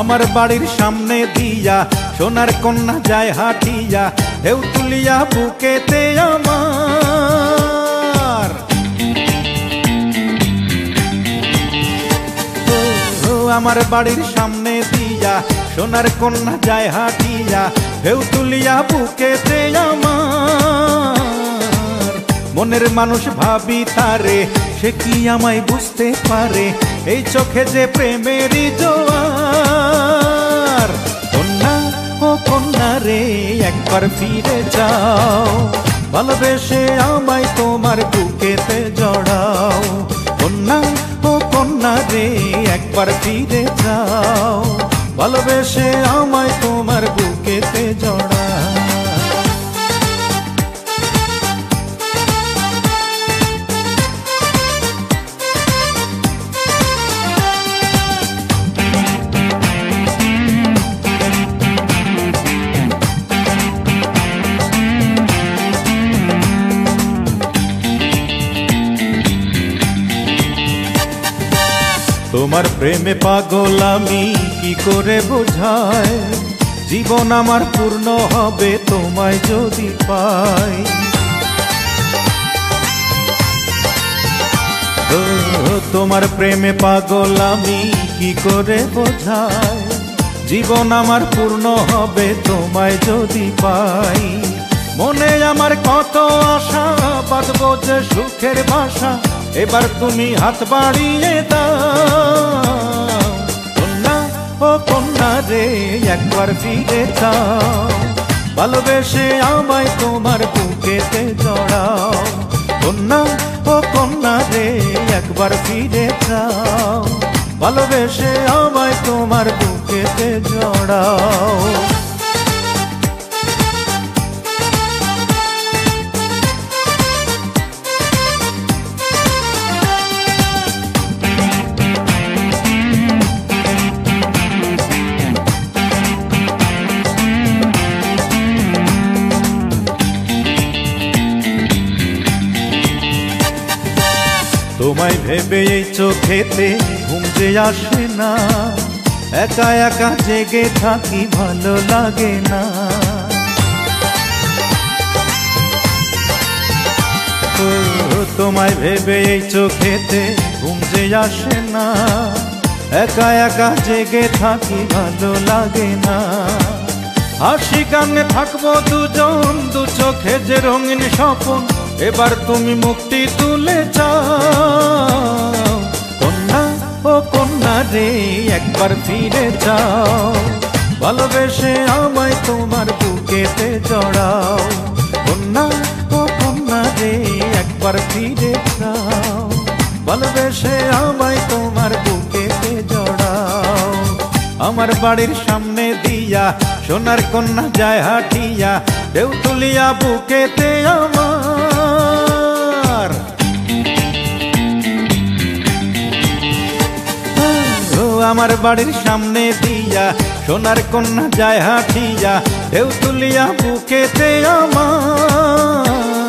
আমার বাড়ির সামনে দিয়া, সোনার কন্যা যায় হাটিয়া, ঢেউ তুলিয়া বুকেতে আমার। আমার বাড়ির সামনে দিয়া, সোনার কন্যা যায় হাটিয়া, ঢেউ তুলিয়া বুকেতে আমার। মনের মানুষ ভাবি তারে সে কি আমায় বুঝতে পারে? এই চোখে যে প্রেমেরই জোয়ার। কন্যা ও কন্যা রে, একবার ফিরে যাও। ভালোবেসে আমায় তোমার বুকেতে জড়াও। কন্যা ও কন্যা রে, একবার ফিরে যাও। ভালোবেসে আমায় তোমার বুকেতে জড়াও। তোমার প্রেমে পাগল আমি কি করে বোঝায় জীবন আমার পূর্ণ হবে তোমায় যদি পাই। তোমার প্রেমে পাগল আমি কি করে বোঝায় জীবন আমার পূর্ণ হবে তোমায় যদি পাই। মনে আমার কত আশা বাঁধবো যে সুখের ভাষা, এবার তুমি হাত বাড়িয়ে দাও। কন্যা ও কন্যা রে, একবার ফিরে যাও। ভালোবেসে আমায় তোমার বুকেতে জড়াও। কন্যা ও কন্যা রে, একবার ফিরে যাও। ভালোবেসে আমায় তোমার বুকেতে জড়াও। তোমায় ভেবে এই চোখেতে ঘুম যে আসে না। একা একা জেগে থাকি ভালো লাগে না। তোমায় ভেবে এই চোখেতে ঘুম যে আসে না। একা একা জেগে থাকি ভালো লাগে না। হাসি গানে থাকব দুজন, দু চোখে যে রঙিন স্বপন। এবার তুমি মুক্তি তুলে যাও কন্যা ও কন্যা রে, একবার ফিরে যাও। ভালোবেসে আমায় তোমার বুকেতে জড়াও। কন্যা ও কন্যা রে, একবার ফিরে যাও। ভালোবেসে আমায় তোমার বুকেতে জড়াও। আমার বাড়ির সামনে দিয়া, সোনার কন্যা যায় হাটিয়া ঢেউ তুলিয়া বুকেতে আমার আমার বাড়ির সামনে দিয়া সোনার কন্যা যায় হাঁটিয়া ঢেউ তুলিয়া বুকেতে আমার।